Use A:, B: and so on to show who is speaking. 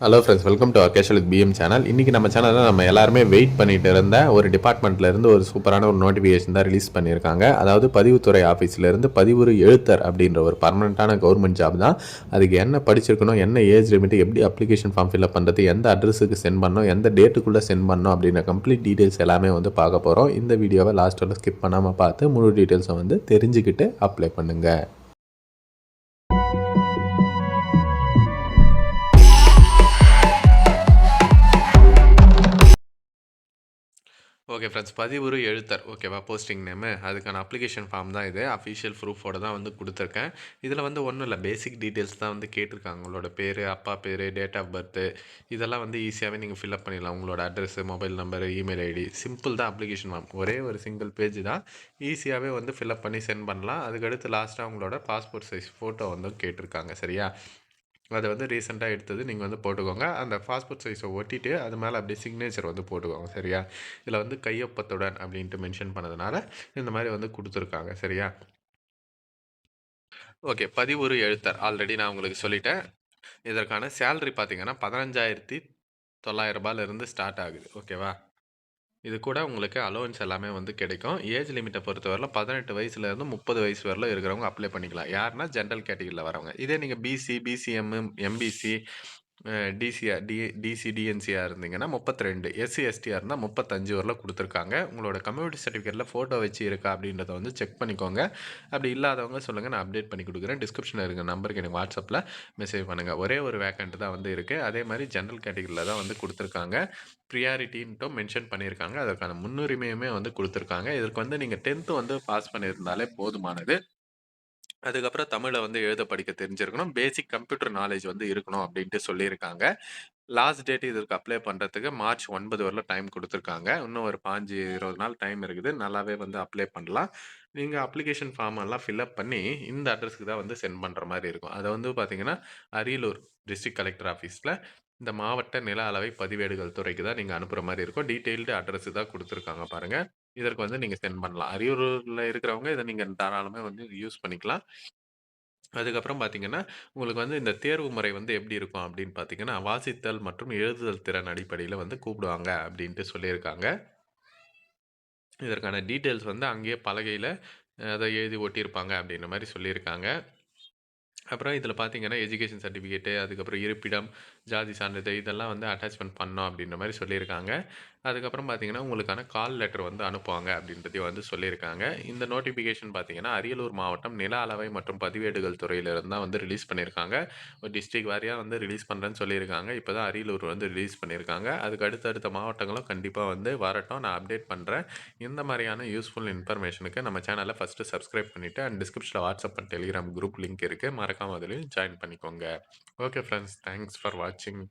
A: Hello friends welcome to அகேஷல் with PM channel இன்றைக்கி நம்ம சேனலில் நம்ம எல்லாருமே வெயிட் பண்ணிட்டு இருந்த ஒரு டிபார்ட்மெண்ட்லேருந்து ஒரு சூப்பரான ஒரு நோட்டிஃபிகேஷன் தான் ரிலீஸ் பண்ணியிருக்காங்க. அதாவது பதிவுத்துறை ஆஃபீஸ்லேருந்து பதிவுறு எழுத்தர் அப்படின்ற ஒரு பர்மனெண்ட்டான கவர்மெண்ட் ஜாப் தான். அதுக்கு என்ன படிச்சிருக்கணும் என்ன ஏஜ் லிமிட் எப்படி அப்ளிகேஷன் ஃபார்ம் ஃபில்அப் பண்ணுறது எந்த அட்ரஸுக்கு சென்ட் பண்ணணும் எந்த டேட்டுக்குள்ளே சென்ட் பண்ணணும் அப்படின்ற கம்ப்ளீட் டீட்டெயில்ஸ் எல்லாமே வந்து பார்க்க போகிறோம் இந்த வீடியோவை லாஸ்ட் ஸ்கிப் பண்ணாமல் பார்த்து முழு டீட்டெயில்ஸை வந்து தெரிஞ்சுக்கிட்டு அப்ளை பண்ணுங்கள் ஓகே ஃப்ரெண்ட்ஸ் பதிவுரு எழுத்தர். ஓகேவா போஸ்டிங் நேமு அதுக்கான அப்ளிகேஷன் ஃபார்ம் தான் இது. அஃபிஷியல் ப்ரூஃபோட தான் வந்து கொடுத்துருக்கேன். இதில் வந்து ஒன்றும் இல்லை. பேசிக் டீட்டெயில்ஸ் தான் வந்து கேட்டிருக்காங்க. உங்களோட பேர் அப்பா பேர் டேட் ஆஃப் பர்த்து இதெல்லாம் வந்து ஈஸியாகவே நீங்கள் ஃபில்அப் பண்ணிடலாம். உங்களோட address mobile number email ID simple தான் அப்ளிகேஷன் ஃபார்ம் ஒரே ஒரு சிங்கிள் பேஜ் தான். ஈஸியாகவே வந்து ஃபில்அப் பண்ணி சென்ட் பண்ணலாம். அதுக்கடுத்து லாஸ்ட்டாக உங்களோட பாஸ்போர்ட் சைஸ் ஃபோட்டோ வந்து கேட்டிருக்காங்க. சரியா? அதை வந்து ரீசெண்டாக எடுத்தது நீங்கள் வந்து போட்டுக்கோங்க. அந்த பாஸ்போர்ட் சைஸை ஒட்டிட்டு அது மேலே அப்படியே சிக்னேச்சர் வந்து போட்டுக்கோங்க சரியா? இதில் வந்து கையொப்பத்துடன் அப்படின்ட்டு மென்ஷன் பண்ணதுனால இந்த மாதிரி வந்து கொடுத்துருக்காங்க சரியா? ஓகே பதிவுறு எழுத்தர். ஆல்ரெடி நான் உங்களுக்கு சொல்லிட்டேன். இதற்கான சேலரி பார்த்தீங்கன்னா பதினஞ்சாயிரத்தி தொள்ளாயிரம் ரூபாயிலிருந்து ஸ்டார்ட் ஆகுது. ஓகேவா இது கூட உங்களுக்கு அலோவன்ஸ் எல்லாமே வந்து கிடைக்கும். ஏஜ் லிமிட்டை பொறுத்தவரையில் பதினெட்டு வயசுலேருந்து முப்பது வயசு வரல இருக்கிறவங்க அப்ளை பண்ணிக்கலாம். யாருன்னா ஜென்ரல் கேட்டகரியில் வரவங்க. இதே நீங்கள் BC BCM MBC DCR D DC டிஎன்சியாக இருந்தீங்கன்னா முப்பத்தி ரெண்டு எஸ்சி எஸ்டியாக இருந்தால் முப்பத்தஞ்சு வரல கொடுத்துருக்காங்க. உங்களோட கம்யூனிட்டி சர்டிஃபிகேட்டில் ஃபோட்டோ வச்சு இருக்கா அப்படின்றத வந்து செக் பண்ணிக்கோங்க. அப்படி இல்லாதவங்க சொல்லுங்கள் நான் அப்டேட் பண்ணி கொடுக்குறேன். டிஸ்கிரிப்ஷனில் இருக்க நம்பருக்கு எனக்கு வாட்ஸ்அப்பில் மெசேஜ் பண்ணுங்கள் ஒரே ஒரு வேக்கண்ட் தான் வந்து இருக்குது அதே மாதிரி ஜென்ரல் கேட்டகரியில் தான் வந்து கொடுத்துருக்காங்க. ப்ரியாரிட்டின்ட்டும் மென்ஷன் பண்ணியிருக்காங்க. அதற்கான முன்னுரிமையுமே வந்து கொடுத்துருக்காங்க. இதற்கு வந்து நீங்கள் டென்த்து வந்து பாஸ் பண்ணியிருந்தாலே போதுமானது. அதுக்கப்புறம் தமிழை வந்து எழுத படிக்க தெரிஞ்சிருக்கணும். பேசிக் கம்ப்யூட்டர் நாலேஜ் வந்து இருக்கணும் அப்படின்ட்டு சொல்லியிருக்காங்க. லாஸ்ட் டேட் இதற்கு அப்ளை பண்ணுறதுக்கு மார்ச் ஒன்பது வரல டைம் கொடுத்துருக்காங்க. இன்னும் ஒரு பாஞ்சு இருபது நாள் டைம் இருக்குது. நல்லாவே வந்து அப்ளை பண்ணலாம். நீங்கள் அப்ளிகேஷன் ஃபார்ம் எல்லாம் ஃபில்அப் பண்ணி இந்த அட்ரஸ்க்கு தான் வந்து சென்ட் பண்ணுற மாதிரி இருக்கும். அதை வந்து பார்த்தீங்கன்னா அரியலூர் டிஸ்ட்ரிக்ட் கலெக்டர் ஆஃபீஸில் இந்த மாவட்ட நில அளவை பதிவேடுகள் துறைக்கு தான் நீங்கள் அனுப்புகிற மாதிரி இருக்கும். டீட்டெயில்டு அட்ரஸ் தான் கொடுத்துருக்காங்க பாருங்கள் இதற்கு வந்து நீங்கள் சென்ட் பண்ணலாம். அரியூரில் இருக்கிறவங்க இதை நீங்கள் தாராளமாக வந்து யூஸ் பண்ணிக்கலாம். அதுக்கப்புறம் பார்த்தீங்கன்னா உங்களுக்கு வந்து இந்த தேர்வு முறை வந்து எப்படி இருக்கும் அப்படின்னு பார்த்தீங்கன்னா வாசித்தல் மற்றும் எழுதுதல் திறன் அடிப்படையில் வந்து கூப்பிடுவாங்க அப்படின்ட்டு சொல்லியிருக்காங்க. இதற்கான டீட்டெயில்ஸ் வந்து அங்கேயே பலகையில் அதை எழுதி ஒட்டியிருப்பாங்க அப்படின்ற மாதிரி சொல்லியிருக்காங்க. அப்புறம் இதில் பார்த்தீங்கன்னா எஜுகேஷன் சர்டிஃபிகேட்டு அதுக்கப்புறம் இருப்பிடம் ஜாதி சான்றிதழ் இதெல்லாம் வந்து அட்டாச்மெண்ட் பண்ணோம் அப்படின்ற மாதிரி சொல்லியிருக்காங்க. அதுக்கப்புறம் பார்த்தீங்கன்னா உங்களுக்கான கால் லெட்டர் வந்து அனுப்புவாங்க அப்படின்றதையும் வந்து சொல்லியிருக்காங்க. இந்த நோட்டிஃபிகேஷன் பார்த்தீங்கன்னா அரியலூர் மாவட்டம் நில அளவை மற்றும் பதிவேடுகள் துறையிலிருந்து தான் வந்து ரிலீஸ் பண்ணியிருக்காங்க. ஒரு டிஸ்ட்ரிக் வாரியாக வந்து ரிலீஸ் பண்ணுறேன்னு சொல்லியிருக்காங்க. இப்போ தான் அரியலூர் வந்து ரிலீஸ் பண்ணியிருக்காங்க. அதுக்கு அடுத்தடுத்த மாவட்டங்களும் கண்டிப்பாக வந்து வரட்டும். நான் அப்டேட் பண்ணுறேன் இந்த மாதிரியான யூஸ்ஃபுல் இன்ஃபர்மேஷனுக்கு நம்ம சேனலை ஃபஸ்ட்டு சப்ஸ்கிரைப் பண்ணிவிட்டு அண்ட் டிஸ்கிரிப்ஷனில் WhatsApp and Telegram group link இருக்குது மறக்காம அதுலேயும் ஜாயின் பண்ணிக்கோங்க. ஓகே ஃப்ரெண்ட்ஸ் தேங்க்ஸ் ஃபார் வாட்சிங்